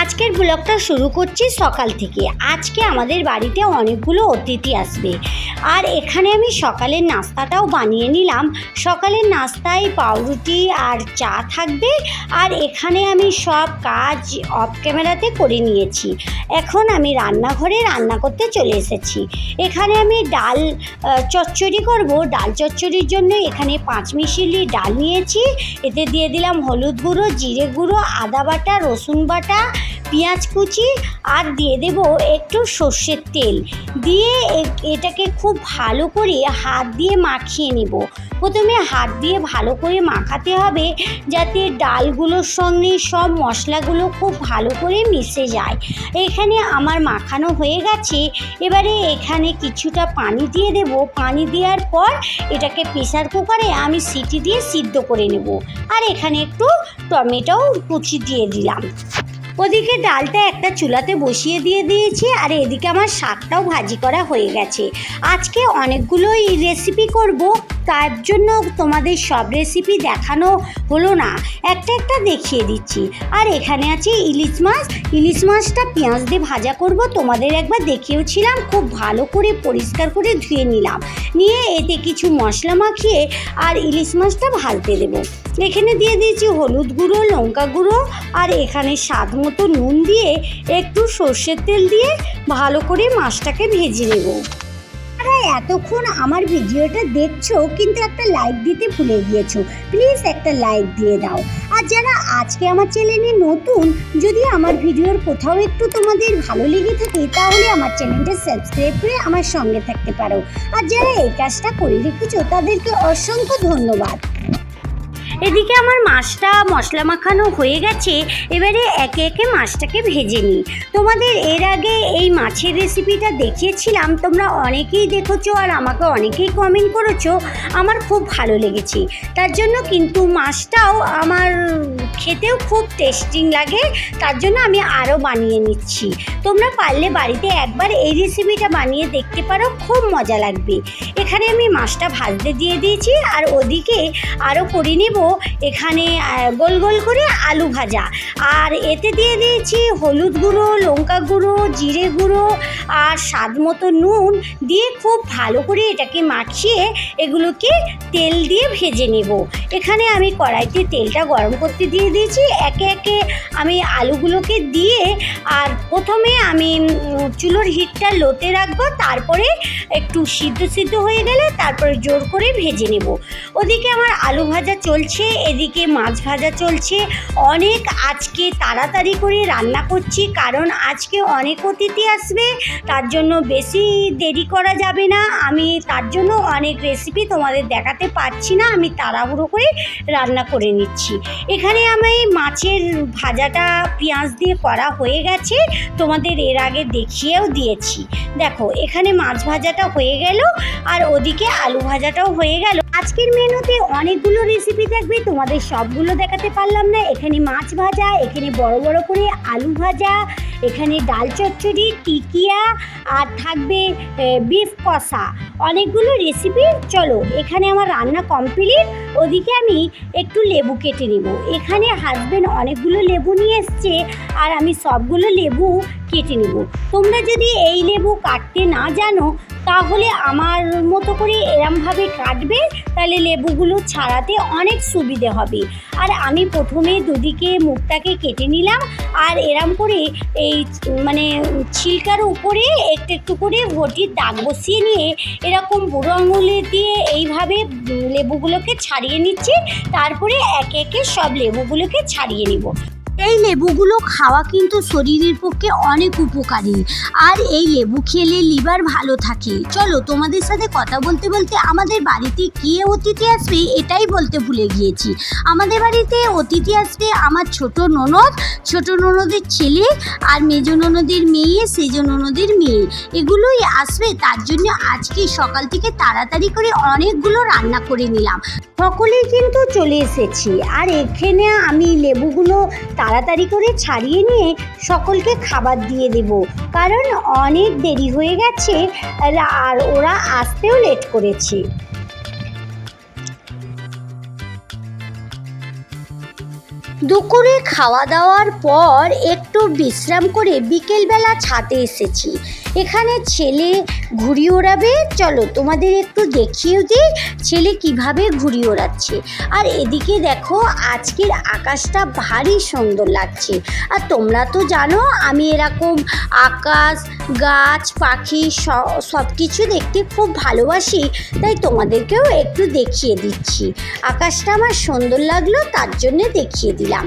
আজকের ব্লগটা শুরু করছি সকাল থেকে। আজকে আমাদের বাড়িতে অনেকগুলো অতিথি আসবে। আর এখানে আমি সকালের নাস্তাটাও বানিয়ে নিলাম। সকালের নাস্তায় পাউরুটি আর চা থাকবে। আর এখানে আমি সব কাজ অফ ক্যামেরাতে করে নিয়েছি। এখন আমি রান্নাঘরে রান্না করতে চলে এসেছি। এখানে আমি ডাল চচ্চড়ি করব। ডাল চচ্চড়ির জন্য এখানে পাঁচ মিশিলি ডাল নিয়েছি। এতে দিয়ে দিলাম হলুদ গুঁড়ো, জিরে গুঁড়ো, আদা বাটা, রসুন বাটা পেঁয়াজ কুচি আর দিয়ে দেব একটু সর্ষের তেল। দিয়ে এটাকে খুব ভালো করে হাত দিয়ে মাখিয়ে নেব। প্রথমে হাত দিয়ে ভালো করে মাখাতে হবে যাতে ডালগুলোর সঙ্গে সব মশলাগুলো খুব ভালো করে মিশে যায়। এখানে আমার মাখানো হয়ে গেছে। এবারে এখানে কিছুটা পানি দিয়ে দেব। পানি দেওয়ার পর এটাকে প্রেসার কুকারে আমি সিটি দিয়ে সিদ্ধ করে নেব। আর এখানে একটু টমেটোও কুচি দিয়ে দিলাম। ওদিকে ডালটা একটা চুলাতে বসিয়ে দিয়ে দিয়েছি আর এদিকে আমার শাকটাও ভাজি করা হয়ে গেছে। আজকে অনেকগুলোই রেসিপি করব। তার জন্য তোমাদের সব রেসিপি দেখানো হলো না। একটা একটা দেখিয়ে দিচ্ছি। আর এখানে আছে ইলিশ মাছ। ইলিশ মাছটা পেঁয়াজ দিয়ে ভাজা করব। তোমাদের একবার দেখিয়েওছিলাম। খুব ভালো করে পরিষ্কার করে ধুয়ে নিলাম। নিয়ে এতে কিছু মশলা মাখিয়ে আর ইলিশ মাছটা ভাজতে দেবো। এখানে দিয়ে দিয়েছি হলুদ গুঁড়ো, লঙ্কা গুঁড়ো আর এখানে স্বাদ মতো নুন দিয়ে একটু সর্ষের তেল দিয়ে ভালো করে মাছটাকে ভেজে নেব। যারা এতক্ষণ আমার ভিডিওটা দেখছ, কিন্তু একটা লাইক দিতে ভুলে গিয়েছো। প্লিজ একটা লাইক দিয়ে দাও। আর যারা আজকে আমার চ্যানেলে নতুন, যদি আমার ভিডিওর কোথাও একটু তোমাদের ভালো লেগে থাকে, তাহলে আমার চ্যানেলটা সাবস্ক্রাইব করে আমার সঙ্গে থাকতে পারো। আর যারা এই কাজটা করে রেখেছো, তাদেরকে অসংখ্য ধন্যবাদ। এদিকে আমার মাছটা মশলা মাখানো হয়ে গেছে, এবারে একে একে মাছটাকে ভেজে নিই। তোমাদের এর আগে এই মাছের রেসিপিটা দেখিয়েছিলাম, তোমরা অনেকেই দেখেছ আর আমাকে অনেকেই কমেন্ট করেছ, আমার খুব ভালো লেগেছে। তার জন্য কিন্তু মাছটাও আমার খেতেও খুব টেস্টিং লাগে, তার জন্য আমি আরও বানিয়ে নিচ্ছি। তোমরা পারলে বাড়িতে একবার এই রেসিপিটা বানিয়ে দেখতে পারো, খুব মজা লাগবে। এখানে আমি মাছটা ভাজতে দিয়ে দিয়েছি, আর ওদিকে আরও করে নেব এখানে গোল গোল করে আলু ভাজা। আর এতে দিয়ে দিয়েছি হলুদ গুঁড়ো, লঙ্কা গুঁড়ো, জিরে গুঁড়ো আর স্বাদ মতো নুন দিয়ে খুব ভালো করে এটাকে মাখিয়ে এগুলোকে তেল দিয়ে ভেজে নেব। এখানে আমি কড়াইতে তেলটা গরম করতে দিয়ে দিয়েছি। একে একে আমি আলুগুলোকে দিয়ে আর প্রথমে আমি চুলোর হিটটা লোতে রাখব, তারপরে একটু সিদ্ধ সিদ্ধ হয়ে গেলে তারপরে জোর করে ভেজে নেব। ওদিকে আমার আলু ভাজা চলছে। এদিকে মাছ ভাজা চলছে। অনেক আজকে তাড়াতাড়ি করে রান্না করছি, কারণ আজকে অনেক অতিথি আসবে, তার জন্য বেশি দেরি করা যাবে না। আমি তার জন্য অনেক রেসিপি তোমাদের দেখাতে পারছি না, আমি তাড়াহুড়ো করে রান্না করে নিচ্ছি। এখানে আমি মাছের ভাজাটা পেঁয়াজ দিয়ে করা হয়ে গেছে, তোমাদের এর আগে দেখিয়েও দিয়েছি। দেখো, এখানে মাছ ভাজাটা হয়ে গেল, আর ওদিকে আলু ভাজাটাও হয়ে গেল। আজকের মেনুতে অনেকগুলো রেসিপি থাকবে, তোমাদের সবগুলো দেখাতে পারলাম না। এখানে মাছ ভাজা, এখানে বড় বড় করে আলু ভাজা, এখানে ডাল চচ্চড়ি, টিকিয়া, আর থাকবে বিফ কষা। অনেকগুলো রেসিপি চলো, এখানে আমার রান্না কমপ্লিট ওদিকে আমি একটু লেবু কেটে নেব। এখানে হাজবেন্ড অনেকগুলো লেবু নিয়ে এসছে, আর আমি সবগুলো লেবু কেটে নেব। তোমরা যদি এই লেবু কাটতে না জানো তাহলে আমার মতো করে এরমভাবে কাটবে, তাহলে লেবুগুলো ছাড়াতে অনেক সুবিধে হবে। আর আমি প্রথমে দুদিকে মুখটাকে কেটে নিলাম, আর এরম করে এই মানে ছিলকার উপরে একটু একটু করে ঘটির দাগ বসিয়ে নিয়ে এরকম বুড়ো আঙুলে দিয়ে এইভাবে লেবুগুলোকে ছাড়িয়ে নিচ্ছি, তারপরে একে একে সব লেবুগুলোকে ছাড়িয়ে নিব। এই লেবুগুলো খাওয়া কিন্তু শরীরের পক্ষে অনেক উপকারী। আর এই লেবু খেলে লিভার ভালো থাকে। চলো তোমাদের সাথে কথা বলতে বলতে আমাদের বাড়িতে কে অতিথি আসবে এটাই বলতে ভুলে গিয়েছি। আমাদের বাড়িতে অতিথি আসবে আমার ছোট ননদ, ছোট ননদের ছেলে আর মেজ ননদের মেয়ে, সেজ ননদের মেয়ে। এগুলোই আসবে, তার জন্য আজকে সকাল থেকে তাড়াতাড়ি করে অনেকগুলো রান্না করে নিলাম। সকলেই কিন্তু চলে এসেছি। আর এখানে আমি লেবুগুলো তাড়াতাড়ি করে ছাড়িয়ে নিয়ে সকলকে খাবার দিয়ে দেব। কারণ অনেক দেরি হয়ে গেছে আর- ওরা আসতেও লেট করেছে। দুপুরে খাওয়া দাওয়ার পর একটু বিশ্রাম করে বিকেলবেলা ছাতে এসেছি। এখানে ছেলে ঘুড়ি ওড়াবে? চলো তোমাদের একটু দেখিয়ে দিই ছেলে কীভাবে ঘুড়ি ওড়াচ্ছে। আর এদিকে দেখো, আজকের আকাশটা ভারী সুন্দর লাগছে। আর তোমরা তো জানো, আমি এরকম আকাশ, গাছ, পাখি সব কিছু দেখতে খুব ভালোবাসি, তাই তোমাদেরকেও একটু দেখিয়ে দিচ্ছি। আকাশটা আমার সুন্দর লাগল, তার জন্যে দেখিয়ে দিলাম।